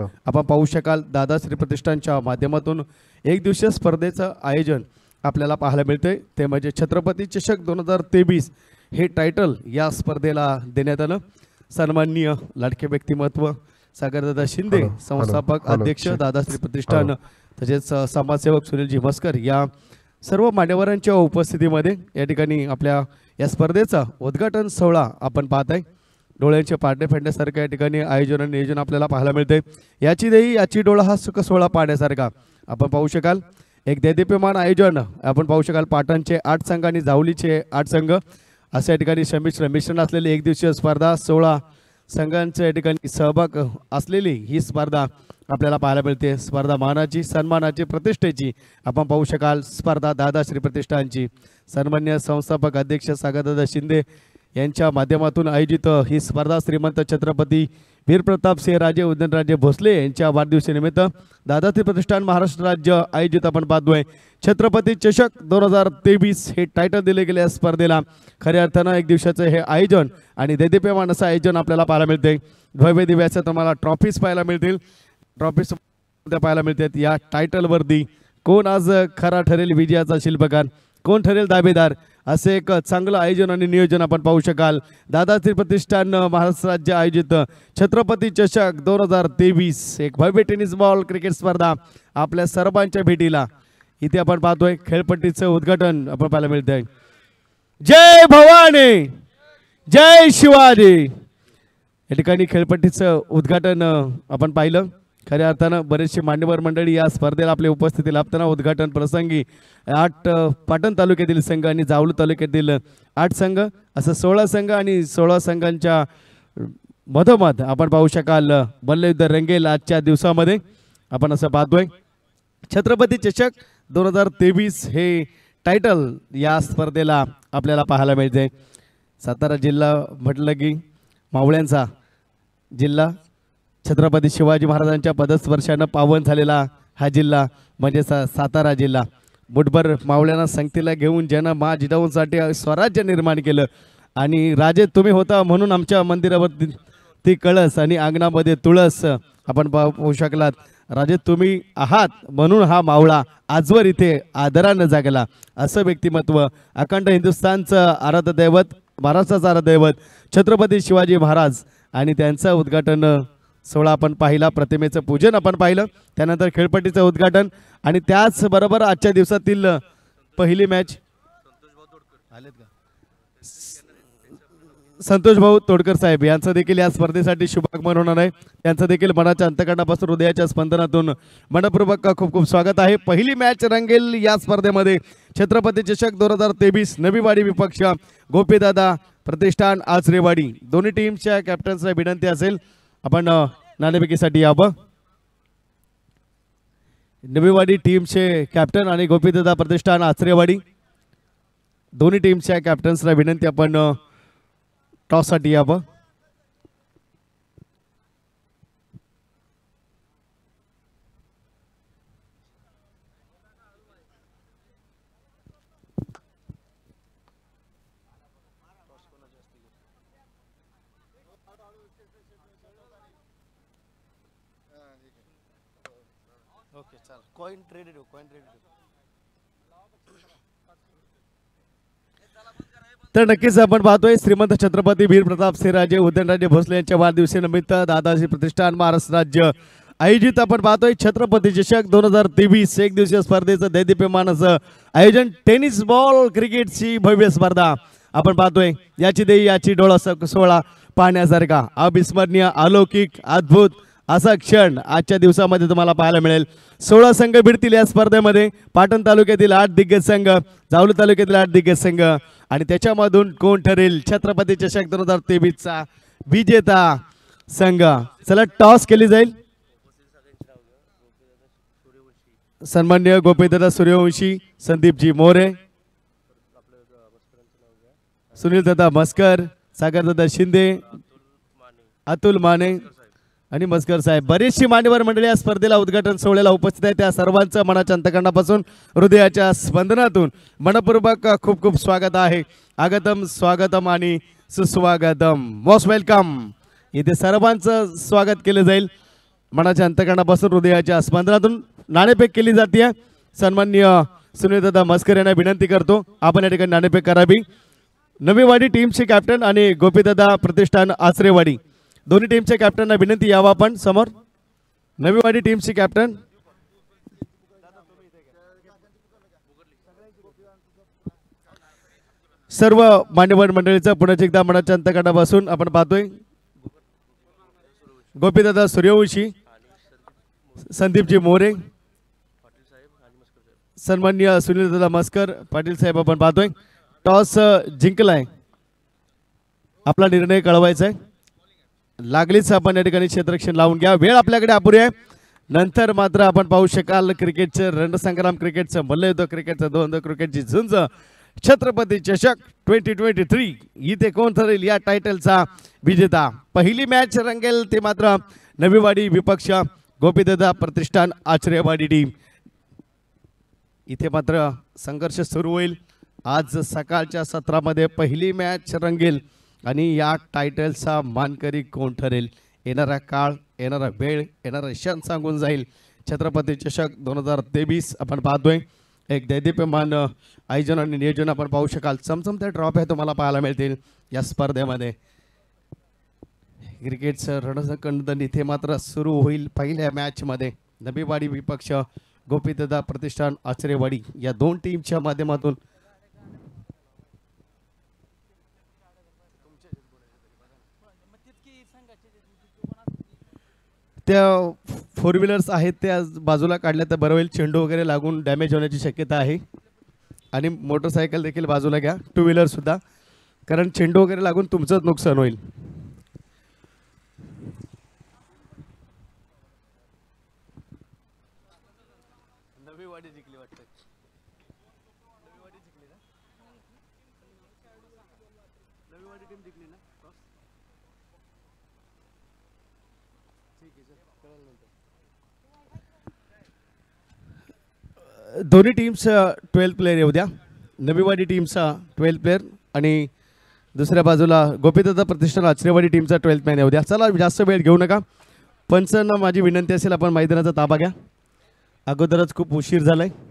आपण पाहू शकाल दादाश्री प्रतिष्ठानच्या माध्यमातून एक दिवसीय स्पर्धेचं आयोजन आपल्याला पाहायला मिळते ते म्हणजे छत्रपती चषक दोन हजार तेवीस हे टायटल या स्पर्धेला देण्यात आलं. सन्माननीय लाडके व्यक्तिमत्व सागरदादा शिंदे संस्थापक अध्यक्ष दादाश्री प्रतिष्ठान तसेच समाजसेवक सुनीलजी मस्कर या सर्व मान्यवरांच्या उपस्थितीमध्ये या ठिकाणी आपल्या या स्पर्धेचा उद्घाटन सोहळा आपण पाहत आहे डोळ्यांचे पाडणे फेडण्यासारखं या ठिकाणी आयोजन आणि नियोजन आपल्याला पाहायला मिळते याची देही याची डोळा हा सुख सोहळा पाहण्यासारखा. आपण पाहू शकाल एक दैदिप्यमान आयोजन. आपण पाहू शकाल पाटणचे आठ संघ आणि जावलीचे आठ संघ. अशा या ठिकाणी संमिश्र मिश्रण असलेली एक दिवसीय स्पर्धा सोळा संघांच्या या ठिकाणी सहभाग असलेली ही स्पर्धा आपल्याला पाहायला मिळते. स्पर्धा मानाची सन्मानाची प्रतिष्ठेची. आपण पाहू शकाल स्पर्धा दादाश्री प्रतिष्ठानची. सन्मान्य संस्थापक अध्यक्ष सागरदादा शिंदे यांच्या माध्यमातून आयोजित ही स्पर्धा श्रीमंत छत्रपती वीरप्रताप सिंह राजे उदयनराजे भोसले यांच्या वाढदिवसानिमित्त दादाश्री प्रतिष्ठान महाराष्ट्र राज्य आयोजित आपण पाहतोय. छत्रपती चषक दोन हजार तेवीस हे टायटल दिले गेले या स्पर्धेला. खऱ्या अर्थानं एक दिवसाचं हे आयोजन आणि दैदिप्यमान असं आयोजन आपल्याला पाहायला मिळते भव्य दिव्याचं तुम्हाला ट्रॉफीज पाहायला मिळतील. ट्रॉफीज पाहायला मिळतात. या टायटलवरती कोण आज खरा ठरेल विजयाचा शिल्पकार? कोण ठरेल दावेदार? असे एक चांगलं आयोजन आणि नियोजन आपण पाहू शकाल. दादाश्री प्रतिष्ठान महाराष्ट्र राज्य आयोजित छत्रपती चषक दोन हजार तेवीस एक भव्य टेनिस बॉल क्रिकेट स्पर्धा आपल्या सर्वांच्या भेटीला. इथे आपण पाहतोय खेळपट्टीचं उद्घाटन आपण पाहायला मिळतंय. जय भवानी! जय शिवाजी! या ठिकाणी खेळपट्टीचं उद्घाटन आपण पाहिलं. खऱ्या अर्थानं बरेचसे मान्यवर मंडळी या स्पर्धेला आपल्या उपस्थिती लाभताना उद्घाटन प्रसंगी आठ पाटण तालुक्यातील संघ आणि जावलू तालुक्यातील आठ संघ असं सोळा संघ आणि सोळा संघांच्या मधोमध आपण पाहू शकाल मल्लयुद्ध रंगेल आजच्या दिवसामध्ये. आपण असं पाहतोय. छत्रपती चषक दोन हजार तेवीस हे टायटल या स्पर्धेला आपल्याला पाहायला मिळते. सातारा जिल्हा म्हटलं की मावळ्यांचा जिल्हा छत्रपती शिवाजी महाराजांच्या पदस्पर्शानं पावन झालेला हा जिल्हा म्हणजे सा सातारा जिल्हा. मुठभर मावळ्यांना संगतीला घेऊन ज्यानं मा जिजाऊंसाठी स्वराज्य निर्माण केलं. आणि राजे तुम्ही होता म्हणून आमच्या मंदिरावर ती कळस आणि अंगणामध्ये तुळस आपण पाहू शकलात. राजे तुम्ही आहात म्हणून हा मावळा आजवर इथे आदरानं जागला. असं व्यक्तिमत्व अखंड हिंदुस्थानचं आराधदैवत महाराष्ट्राचं आराधदैवत छत्रपती शिवाजी महाराज आणि त्यांचं उद्घाटन सोहळा आपण पाहिला प्रतिमेचं पूजन आपण पाहिलं त्यानंतर खेळपट्टीचं उद्घाटन आणि त्याचबरोबर आजच्या दिवसातील पहिली मॅच आलेत का संतोष भाऊ तोडकर साहेब यांचं देखील या स्पर्धेसाठी शुभागमन होणार आहे. त्यांचं देखील मनाच्या अंतकरणापासून हृदयाच्या स्पंदनातून मनपूर्वक खूप खूप स्वागत आहे. पहिली मॅच रंगेल या स्पर्धेमध्ये. छत्रपती चषक दोन हजार तेवीस नवीवाडी विपक्ष गोपीदादा प्रतिष्ठान आचरेवाडी दोन्ही टीमच्या कॅप्टन्सला विनंती असेल. आपण अ, नाणेफेकीसाठी यावं. नवीवाडी टीमचे कॅप्टन आणि गोपीदादा प्रतिष्ठान आचरेवाडी. दोन्ही टीमच्या कॅप्टन्सला विनंती आपण टॉससाठी टॉससाठी यावं. ओके चल. कॉइन ट्रेडेड कॉइन ट्रेडेड तर नक्कीच आपण पाहतोय श्रीमंत छत्रपती वीर प्रताप सिंहराजे उदयनराजे भोसले यांच्या वाढदिवसानिमित्त दादाजी प्रतिष्ठान महाराष्ट्र राज्य. आयोजित आपण पाहतोय छत्रपती चषक दोन हजार तेवीस एक दिवसीय स्पर्धेचं दैदिप्यमानाचं आयोजन टेनिस बॉल क्रिकेटची भव्य स्पर्धा. आपण पाहतोय याची देई याची डोळा सोहळा पाहण्यासारखा. अविस्मरणीय अलौकिक अद्भुत असा क्षण आजच्या दिवसामध्ये तुम्हाला पाहायला मिळेल. सोळा संघ भिडतील या स्पर्धेमध्ये. पाटण तालुक्यातील आठ दिग्गज संघ जावली तालुक्यातील आठ दिग्गज संघ आणि त्याच्यामधून कोण ठरेल? छत्रपती चषक दोन हजार तेवीसचा विजेता संघ. चला टॉस केली जाईल. सन्मान्य गोपीदादा सूर्यवंशी संदीपजी मोरे सुनील दादा मस्कर सागरदादा शिंदे अतुल माने आणि मस्कर साहेब बरीचशी मान्यवर मंडळी या स्पर्धेला उद्घाटन सोहळ्याला उपस्थित आहे. त्या सर्वांचं मनाच्या अंतकरणापासून हृदयाच्या स्पंदनातून मनपूर्वक खूप खूप स्वागत आहे. आगतम स्वागतम आणि सुस्वागतम. मोस्ट वेलकम इथे सर्वांचं स्वागत केलं जाईल. मनाच्या अंतकरणापासून हृदयाच्या स्पंदनातून नाणेफेक केली जाते. सन्माननीय सुनीलदादा मस्कर यांना विनंती करतो. आपण या ठिकाणी नाणेफेक करावी. नवीवाडी टीमचे कॅप्टन आणि गोपीदादा प्रतिष्ठान आचरेवाडी दोन्ही टीमच्या कॅप्टनना विनंती यावा आपण समोर. नवीवाडी टीमचे कॅप्टन सर्व मान्यवर मंडळीचं पुण्याच्या एकदा मनाच्या अंतकरणापासून आपण पाहतोय. गोपीदादा सूर्यवंशी संदीपजी मोरे सन्मान्य सुनीलदादा मस्कर पाटील साहेब आपण पाहतोय. टॉस जिंकलाय. आपला निर्णय कळवायचा आहे लागलीच आपण या ठिकाणी क्षेत्ररक्षण लावून घ्या. वेळ आपल्याकडे अपुरी आहे. नंतर मात्र आपण पाहू शकाल क्रिकेटचं रणसंग्राम क्रिकेटचं मल्लयुद्ध क्रिकेटचं दोन क्रिकेटची झुंज. छत्रपती चषक ट्वेंटी ट्वेंटी थ्री इथे कोण ठरेल या टायटलचा विजेता? पहिली मॅच रंगेल ते मात्र नवीवाडी विपक्ष गोपीदादा प्रतिष्ठान आचरेवाडी टीम इथे मात्र संघर्ष सुरू होईल. आज सकाळच्या सत्रामध्ये पहिली मॅच रंगेल आणि या टायटलचा मानकरी कोण ठरेल? येणारा काळ येणारा वेळ येणारा क्षण सांगून जाईल. छत्रपती चषक दोन हजार तेवीस आपण पाहतोय. एक दैदिप्यमान आयोजन आणि नियोजन आपण पाहू शकाल. चमचमते आहे तुम्हाला पाहायला मिळतील या स्पर्धेमध्ये. क्रिकेटचं रणसंकंदन इथे मात्र सुरू होईल पहिल्या मॅचमध्ये नबीवाडी विपक्ष गोपीदादा प्रतिष्ठान आचरेवाडी या दोन टीमच्या माध्यमातून त्या फोर व्हीलर्स आहेत त्या बाजूला काढल्या तर बरं होईल. चेंडू वगैरे लागून डॅमेज होण्याची शक्यता आहे. आणि मोटरसायकल देखील बाजूला घ्या. टू व्हीलरसुद्धा कारण चेंडू वगैरे लागून तुमचंच नुकसान होईल. दोन्ही टीम्स ट्वेल्थ प्लेअर येऊ द्या. नवीवाडी टीमचा ट्वेल्थ प्लेअर आणि दुसऱ्या बाजूला गोपीदादा प्रतिष्ठान आचरेवाडी टीमचा ट्वेल्थ मॅन येऊ द्या. चला जास्त वेळ घेऊ नका. पंचांना माझी विनंती असेल आपण मैदानाचा ताबा घ्या. अगोदरच खूप उशीर झाला आहे